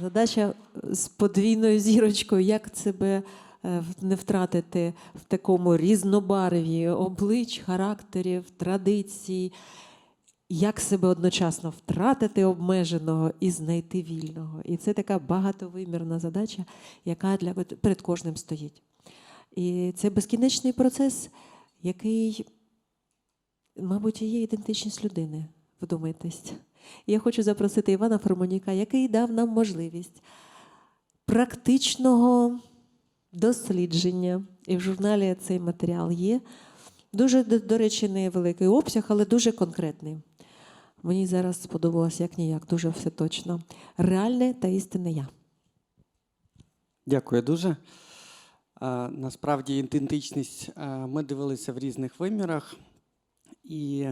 Задача з подвійною зірочкою, як себе е, не втратити в такому різнобарві облич, характерів, традицій, як себе одночасно втратити обмеженого і знайти вільного. І це така багатовимірна задача, яка для перед кожним стоїть. І це безкінечний процес, який, мабуть, і є ідентичність людини. Вдумайтесь. Я хочу запросити Івана Формоніка, який дав нам можливість практичного дослідження. І в журналі цей матеріал є. Дуже, до, речі, невеликий обсяг, але дуже конкретний. Мені зараз сподобалось як ніяк, дуже все точно. Реальне та істинне я. Дякую дуже. Насправді ідентичність ми дивилися в різних вимірах, і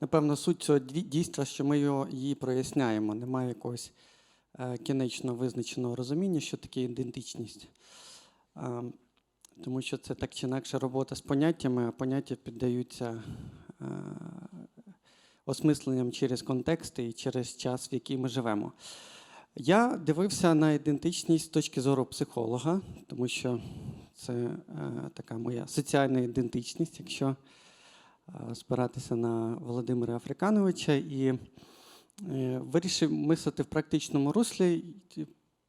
напевно суть цього дійства, що ми його, її проясняємо. Немає якогось е, кінечно визначеного розуміння, що таке ідентичність. Е, Тому що це так чи інакше робота з поняттями, а поняття піддаються е, осмисленням через контексти і через час, в який ми живемо. Я дивився на ідентичність з точки зору психолога, тому що це така моя соціальна ідентичність, якщо спиратися на Володимира Африкановича, і е, вирішив мислити в практичному руслі,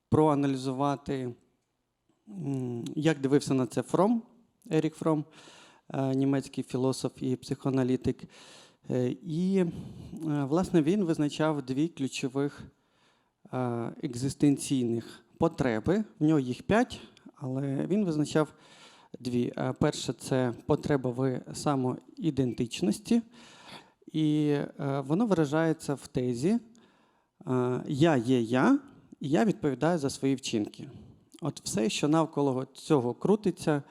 проаналізувати, як дивився на це Фром, Ерік Фром, е, німецький філософ і психоаналітик. Е, І, е, власне, він визначав дві ключових е, екзистенційних потреби. В нього їх п'ять, але він визначав дві. Е, Перше це потреба в самоідентичності, і е, воно виражається в тезі е, Я є я, і я відповідаю за свої вчинки. От все, що навколо цього крутиться,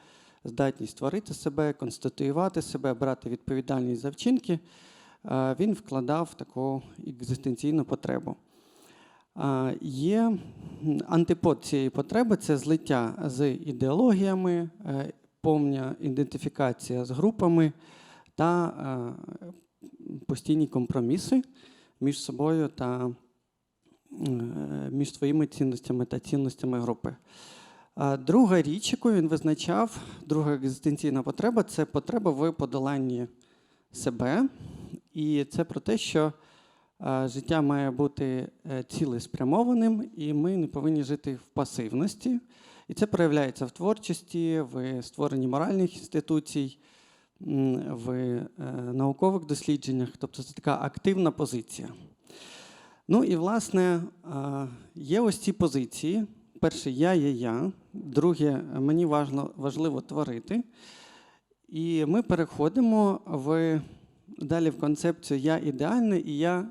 здатність творити себе, конституювати себе, брати відповідальність за вчинки, він вкладав таку екзистенційну потребу. Є антипод цієї потреби це злиття з ідеологіями, повна ідентифікація з групами та е, постійні компроміси між собою та е, між своїми цінностями та цінностями групи. Друга річ, яку він визначав, друга екзистенційна потреба це потреба в подоланні себе. І це про те, що Життя має бути е, цілеспрямованим, і ми не повинні жити в пасивності. І це проявляється в творчості, в створенні моральних інституцій, в е, наукових дослідженнях. Тобто це така активна позиція. Ну і, власне, є ось ці позиції. Перше, я є я. Друге, мені важно, важливо творити. І ми переходимо в, далі в концепцію я ідеальне і я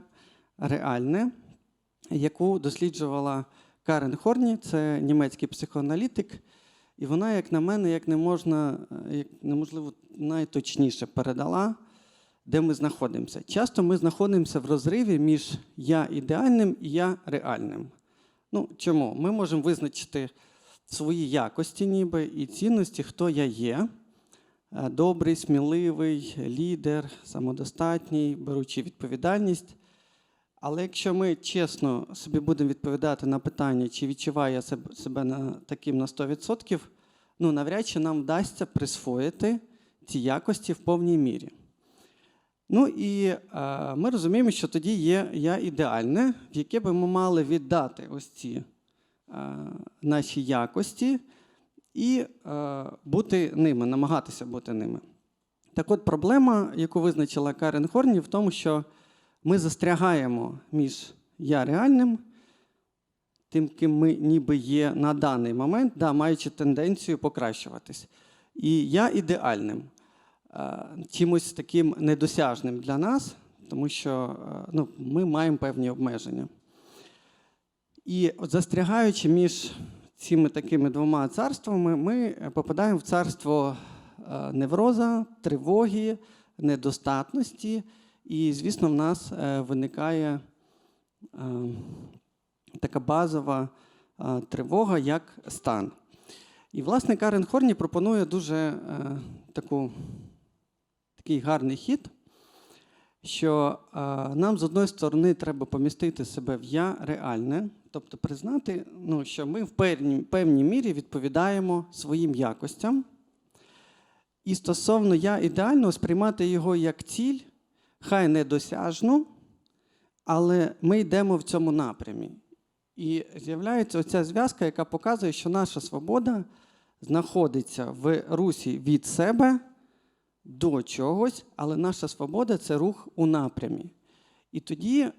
реальне, яку досліджувала Карен Хорні, це німецький психоаналітик. І вона, як на мене, як не можна, е, як неможливо найточніше передала, де ми знаходимося. Часто ми знаходимося в розриві між я ідеальним і я реальним. Ну, чому? Ми можемо визначити свої якості, ніби і цінності, хто я є. Е, Добрий, сміливий, лідер, самодостатній, беручи відповідальність. Але якщо ми чесно собі будемо відповідати на питання, чи відчуваю я себе- на, таким на 100%, ну навряд чи нам вдасться присвоїти ці якості в повній мірі. Ну і е, ми розуміємо, що тоді є я ідеальне, в яке би ми мали віддати ось ці е, наші якості і е, бути ними, намагатися бути ними. Так от проблема, яку визначила Карен Хорні, в тому, що ми застрягаємо між я реальним, тим, ким ми ніби є на даний момент, да, маючи тенденцію покращуватись. І я ідеальним, е, чимось таким недосяжним для нас, тому що е, ну, ми маємо певні обмеження. І застрягаючи між цими такими двома царствами, ми попадаємо в царство е, невроза, тривоги, недостатності. І, звісно, в нас е, виникає е, така базова е, тривога як стан. І, власне, Карен Хорні пропонує дуже таку, такий гарний хід, що нам з одної сторони треба помістити себе в я реальне, Тобто признати, ну, що ми в певній мірі відповідаємо своїм якостям. І стосовно я ідеально сприймати його як ціль, хай недосяжну, але ми йдемо в цьому напрямі. І з'являється оця зв'язка, яка показує, що наша свобода знаходиться в русі від себе до чогось, але наша свобода це рух у напрямі. І тоді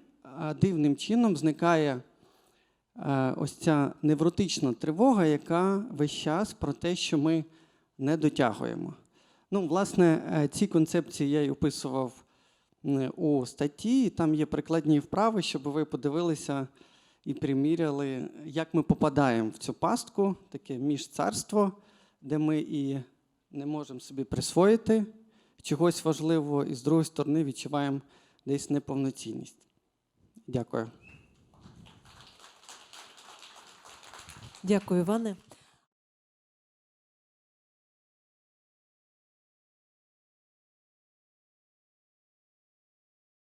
дивним чином зникає е, ось ця невротична тривога, яка весь час про те, що ми не дотягуємо. Ну, власне, е, ці концепції я й описував у статті, і там є прикладні вправи, щоб ви подивилися і приміряли, як ми попадаємо в цю пастку, таке міжцарство, де ми і не можемо собі присвоїти чогось важливого, і з другої сторони відчуваємо десь неповноцінність. Дякую. Дякую, Іване.